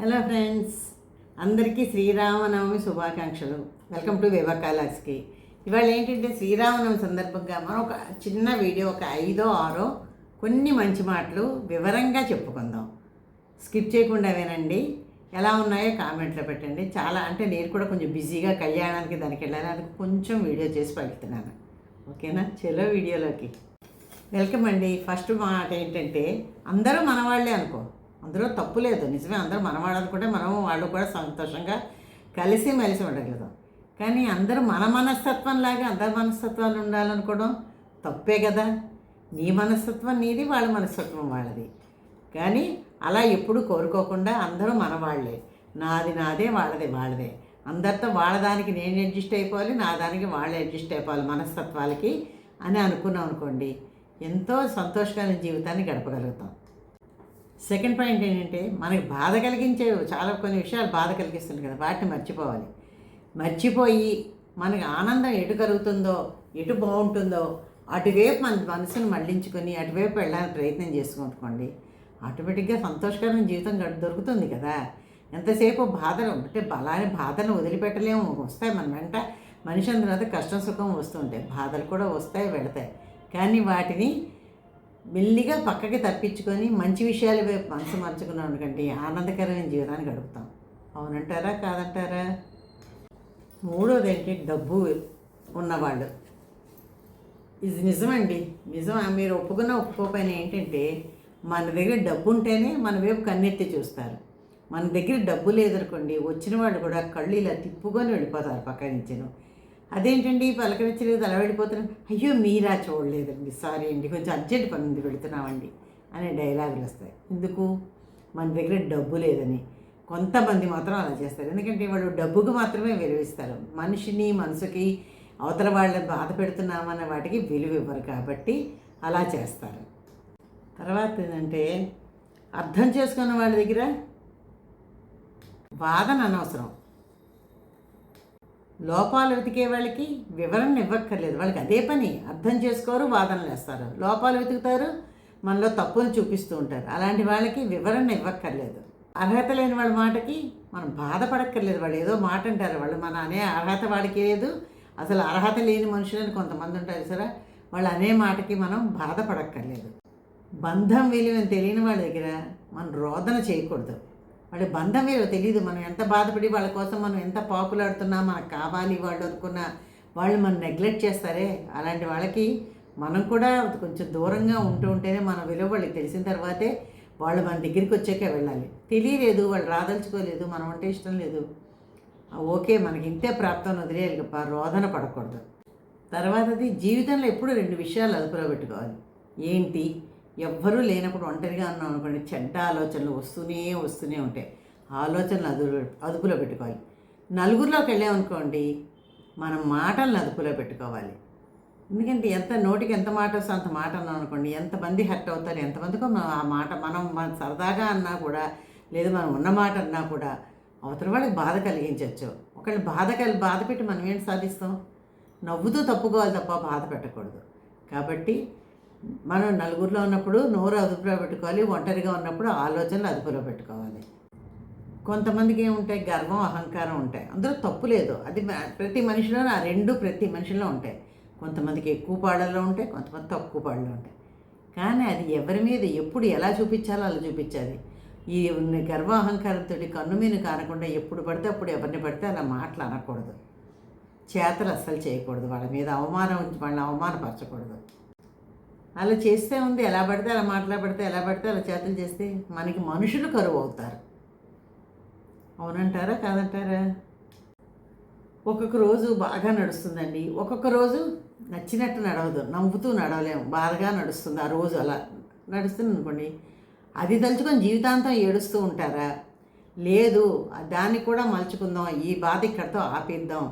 Hello friends అందరికీ శ్రీరామనవమి శుభాకాంక్షలు. Welcome to వివకాలాస్కి ఇవాళ ఏంటంటే శ్రీరామనవమి సందర్భంగా మనం ఒక చిన్న వీడియో ఒక ఐదో ఆరో కొన్ని మంచి మాటలు వివరంగా చెప్పుకుందాం. స్కిప్ చేయకుండా వినండి. ఎలా ఉన్నాయో కామెంట్లో పెట్టండి. చాలా అంటే నేను కూడా కొంచెం బిజీగా కళ్యాణానికి దానికి వెళ్ళాలి అది కొంచెం వీడియో చేసి పెడుతున్నాను. ఓకేనా? చలో వీడియోలోకి వెల్కమ్ అండి. ఫస్ట్ మాట ఏంటంటే అందరూ మనవాళ్ళే అనుకో. అందులో తప్పు లేదు. నిజమే అందరూ మనవాళ్ళు మనం వాళ్ళు కూడా సంతోషంగా కలిసి మెలిసి ఉండగలుగుతాం. కానీ అందరూ మన మనస్తత్వంలాగా అందరి మనస్తత్వాలు ఉండాలనుకోవడం తప్పే కదా. నీ మనస్తత్వం నీది వాళ్ళ మనస్తత్వం వాళ్ళది. కానీ అలా ఎప్పుడు కోరుకోకుండా అందరూ మనవాళ్ళే నాది నాదే వాళ్ళది వాళ్ళదే. అందరితో వాళ్ళ దానికి నేను అడ్జస్ట్ అయిపోవాలి నా దానికి వాళ్ళు అడ్జస్ట్ అయిపోవాలి మనస్తత్వాలకి అని అనుకున్నాం అనుకోండి ఎంతో సంతోషకరమైన జీవితాన్ని గడపగలుగుతాం. సెకండ్ పాయింట్ ఏంటంటే మనకి బాధ కలిగించే చాలా కొన్ని విషయాలు బాధ కలిగిస్తుంది కదా వాటిని మర్చిపోవాలి. మర్చిపోయి మనకి ఆనందం ఎటు కలుగుతుందో ఎటు బాగుంటుందో అటువైపు మన మనసును మళ్ళించుకొని అటువైపు వెళ్ళడానికి ప్రయత్నం చేసుకుంటుకోండి ఆటోమేటిక్గా సంతోషకరమైన జీవితం దొరుకుతుంది కదా. ఎంతసేపు బాధలు అంటే బలాన్ని బాధను వదిలిపెట్టలేము వస్తాయి మన వెంట. మనిషి అందు తర్వాత కష్టం సుఖం వస్తుంటాయి బాధలు కూడా వస్తాయి వెళతాయి. కానీ వాటిని మెల్లిగా పక్కకి తప్పించుకొని మంచి విషయాల వైపు మనసు మర్చుకున్నాం కంటే ఆనందకరమైన జీవితాన్ని గడుపుతాం. అవునంటారా? కాదంటారా? మూడోది ఏంటి? డబ్బు ఉన్నవాళ్ళు. ఇది నిజమండి. నిజం. మీరు ఒప్పుకున్న ఒప్పుకోకపోయినా ఏంటంటే మన దగ్గర డబ్బు ఉంటేనే మన వైపు కన్నెత్తి చూస్తారు. మన దగ్గర డబ్బు లేదనుకోండి వచ్చిన వాళ్ళు కూడా కళ్ళు ఇలా తిప్పుకొని వెళ్ళిపోతారు పక్క నుంచిను. అదేంటండి పలకరించలేదు అలా వెళ్ళిపోతున్నాను అయ్యో మీరా చూడలేదండి. సారీ అండి కొంచెం అర్జెంట్ పని ఉంది వెళుతున్నామండి అనే డైలాగులు వస్తాయి. ఎందుకు? మన దగ్గర డబ్బు లేదని. కొంతమంది మాత్రం అలా చేస్తారు. ఎందుకంటే వాళ్ళు డబ్బుకు మాత్రమే విలువిస్తారు. మనిషిని మనసుకి అవతల వాళ్ళని బాధ పెడుతున్నామన్న వాటికి విలువ ఇవ్వరు కాబట్టి అలా చేస్తారు. తర్వాత ఏంటంటే అర్థం చేసుకున్న వాళ్ళ దగ్గర వాదన అనవసరం. లోపాలు వెతికే వాళ్ళకి వివరణ ఇవ్వక్కర్లేదు. వాళ్ళకి అదే పని. అర్థం చేసుకోరు వాదనలు వేస్తారు. లోపాలు వెతుకుతారు మనలో తప్పులు చూపిస్తూ ఉంటారు. అలాంటి వాళ్ళకి వివరణ ఇవ్వక్కర్లేదు. అర్హత లేని వాళ్ళ మాటకి మనం బాధపడక్కర్లేదు. వాళ్ళు ఏదో మాట అంటారు. వాళ్ళు మన అనే అర్హత వాడికి లేదు. అసలు అర్హత లేని మనుషులని కొంతమంది ఉంటారు సరే వాళ్ళు అనే మాటకి మనం బాధపడక్కర్లేదు. బంధం విలువని తెలియని వాళ్ళ దగ్గర మనం రోదన చేయకూడదు. వాళ్ళ బంధం విలువ తెలియదు మనం ఎంత బాధపడి వాళ్ళ కోసం మనం ఎంత పాపులాడుతున్నా మనకు కావాలి వాళ్ళు అనుకున్న వాళ్ళు మనం నెగ్లెక్ట్ చేస్తారే? అలాంటి వాళ్ళకి మనం కూడా కొంచెం దూరంగా ఉంటూ ఉంటేనే మన విలువ వాళ్ళకి తెలిసిన తర్వాతే వాళ్ళు మన దగ్గరికి వచ్చాకే వెళ్ళాలి. తెలియలేదు వాళ్ళు రాదలుచుకోలేదు మనం అంటే ఇష్టం లేదు. ఓకే మనకి ఇంతే ప్రాప్తం వదిలేయాలి గొప్ప రోదన పడకూడదు. తర్వాతది జీవితంలో ఎప్పుడు రెండు విషయాలు అదుపులో పెట్టుకోవాలి. ఏంటి? ఎవ్వరూ లేనప్పుడు ఒంటరిగా ఉన్నాం అనుకోండి చెడ్డ ఆలోచనలు వస్తూనే వస్తూనే ఉంటాయి. ఆలోచనలు అదుపు అదుపులో పెట్టుకోవాలి. నలుగురిలోకి వెళ్ళామనుకోండి మనం మాటలను అదుపులో పెట్టుకోవాలి. ఎందుకంటే ఎంత నోటికి ఎంత మాట వస్తే అంత మాట అన్నాం అనుకోండి ఎంతమంది హర్ట్ అవుతారు ఎంతమందికో మనం ఆ మాట మనం మన సరదాగా అన్నా కూడా లేదు మనం ఉన్న మాట అన్నా కూడా అవతల వాళ్ళకి బాధ కలిగించవచ్చు. ఒకళ్ళు బాధ కలి బాధ పెట్టి మనం ఏం సాధిస్తాం? నవ్వుతూ తప్పుకోవాలి తప్ప బాధ పెట్టకూడదు. కాబట్టి మనం నలుగురిలో ఉన్నప్పుడు నోరు అదుపులో పెట్టుకోవాలి ఒంటరిగా ఉన్నప్పుడు ఆలోచనలు అదుపులో పెట్టుకోవాలి. కొంతమందికి ఏముంటాయి? గర్వం అహంకారం ఉంటాయి. అందులో తప్పు లేదు. అది ప్రతి మనిషిలో ఆ రెండు ప్రతి మనిషిలో ఉంటాయి. కొంతమందికి ఎక్కువ పాడల్లో ఉంటాయి కొంతమంది తక్కువ పాడల్లో ఉంటాయి. కానీ అది ఎవరి మీద ఎప్పుడు ఎలా చూపించాలో అలా చూపించాలి. ఈ గర్వ అహంకారంతో కన్ను మీద కానకుండా ఎప్పుడు పడితే అప్పుడు ఎవరిని పడితే అలా మాటలు అనకూడదు. చేతలు అస్సలు చేయకూడదు. వాళ్ళ మీద అవమానం వాళ్ళని అవమానపరచకూడదు. అలా చేస్తే ఉంది ఎలా పడితే అలా మాట్లాడితే ఎలా పడితే అలా చేతులు చేస్తే మనకి మనుషులు కరువు అవుతారు. అవునంటారా కాదంటారా? ఒక్కొక్క రోజు బాగా నడుస్తుందండి. ఒక్కొక్క రోజు నచ్చినట్టు నడవదు నవ్వుతూ నడవలేము బాధగా నడుస్తుంది ఆ రోజు అలా. నడుస్తుంది అనుకోండి అది తలుచుకొని జీవితాంతం ఏడుస్తూ ఉంటారా? లేదు దాన్ని కూడా మలుచుకుందాం ఈ బాధ ఇక్కడితో ఆపేద్దాం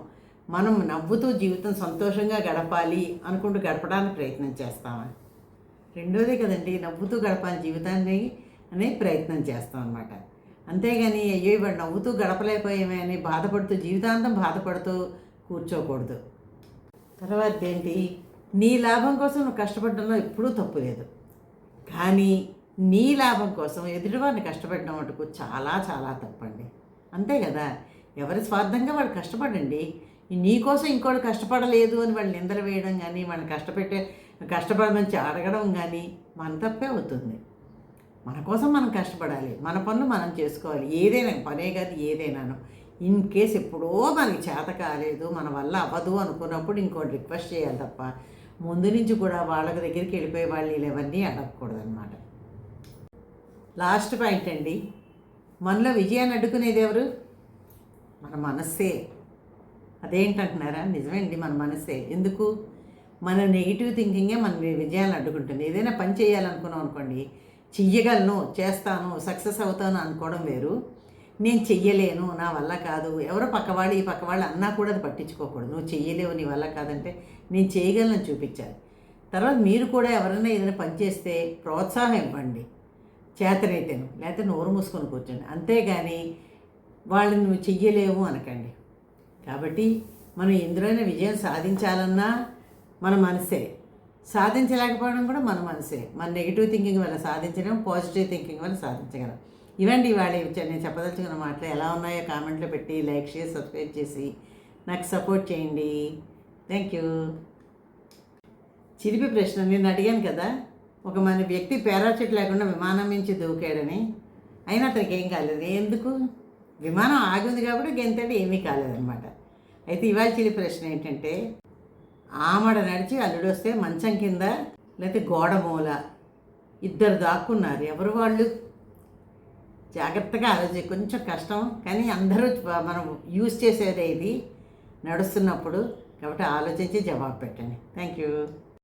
మనం నవ్వుతూ జీవితం సంతోషంగా గడపాలి అనుకుంటూ గడపడానికి ప్రయత్నం చేస్తామని రెండోది కదండి నవ్వుతూ గడపాలి జీవితాన్ని అనే ప్రయత్నం చేస్తాం అనమాట అంతేగాని అయ్యో ఇవాడు నవ్వుతూ గడపలేకపోయామే అని బాధపడుతూ జీవితాంతం బాధపడుతూ కూర్చోకూడదు. తర్వాత ఏంటి? నీ లాభం కోసం నువ్వు కష్టపడడంలో ఎప్పుడూ తప్పు లేదు. కానీ నీ లాభం కోసం ఎదుటివారిని కష్టపడడం మటుకు చాలా చాలా తప్పండి. అంతే కదా? ఎవరి స్వార్థంగా వాడు కష్టపడండి. నీ కోసం ఇంకోటి కష్టపడలేదు అని వాళ్ళు నిందలు వేయడం కానీ వాళ్ళని కష్టపెట్టే కష్టపడమని అడగడం కానీ మన తప్పే అవుతుంది. మన కోసం మనం కష్టపడాలి. మన పనులు మనం చేసుకోవాలి. ఏదైనా పనే కాదు ఏదైనాను. ఇన్ కేస్ ఎప్పుడో మనకి చేత కాలేదు మన వల్ల అవ్వదు అనుకున్నప్పుడు ఇంకోటి రిక్వెస్ట్ చేయాలి తప్ప ముందు నుంచి కూడా వాళ్ళ దగ్గరికి వెళ్ళిపోయే వాళ్ళు ఇవన్నీ అడగకూడదు అనమాట లాస్ట్ పాయింట్ అండి. మనలో విజయాన్ని అడ్డుకునేది ఎవరు? మన మనస్సే. అదేంటంటున్నారా? నిజమేంటి మన మనస్సే. ఎందుకు? మన నెగిటివ్ థింకింగే మన విజయాన్ని అడ్డుకుంటుంది. ఏదైనా పని చేయాలనుకున్నాం అనుకోండి చెయ్యగలను చేస్తాను సక్సెస్ అవుతాను అనుకోవడం వేరు. నేను చెయ్యలేను నా వల్ల కాదు. ఎవరో పక్కవాళ్ళు ఈ పక్కవాళ్ళు అన్నా కూడా అది పట్టించుకోకూడదు. నువ్వు చెయ్యలేవు నీ వల్ల కాదంటే నేను చేయగలను చూపించాలి. తర్వాత మీరు కూడా ఎవరైనా ఏదైనా పని చేస్తే ప్రోత్సాహం ఇవ్వండి. చేతనైతేను లేకపోతే నోరు మూసుకొని కూర్చోండి. అంతేగాని వాళ్ళని నువ్వు చెయ్యలేవు అనకండి. కాబట్టి మనం ఎందులోనే విజయం సాధించాలన్నా మన మనసే. సాధించలేకపోవడం కూడా మన మనసే. మన నెగిటివ్ థింకింగ్ వల్ల సాధించడం పాజిటివ్ థింకింగ్ వల్ల సాధించగలం. ఇవండి ఇవాళ నేను చెప్పదలుచుకున్న మాటలు ఎలా ఉన్నాయో కామెంట్లో పెట్టి లైక్ చేసి సబ్స్క్రైబ్ చేసి నాకు సపోర్ట్ చేయండి. థ్యాంక్ యూ చిలిపి ప్రశ్న. నేను అడిగాను కదా ఒక మన వ్యక్తి పారాచూట్ లేకుండా విమానం నుంచి దూకాడని. అయినా అతనికి ఏం కాలేదు. ఎందుకు? విమానం ఆగింది కాబట్టి గెంతాడు ఏమీ కాలేదన్నమాట. అయితే ఇవాళ చిలి ప్రశ్న ఏంటంటే ఆమడ నడిచి అల్లుడు వస్తే మంచం కింద లేకపోతే గోడ మూల. ఇద్దరు దాక్కున్నారు. ఎవరు వాళ్ళు? జాగ్రత్తగా ఆలోచి కొంచెం కష్టం. కానీ అందరూ మనం యూజ్ చేసేదే ఇది. నడుస్తున్నప్పుడు కాబట్టి ఆలోచించి జవాబు పెట్టండి. Thank you.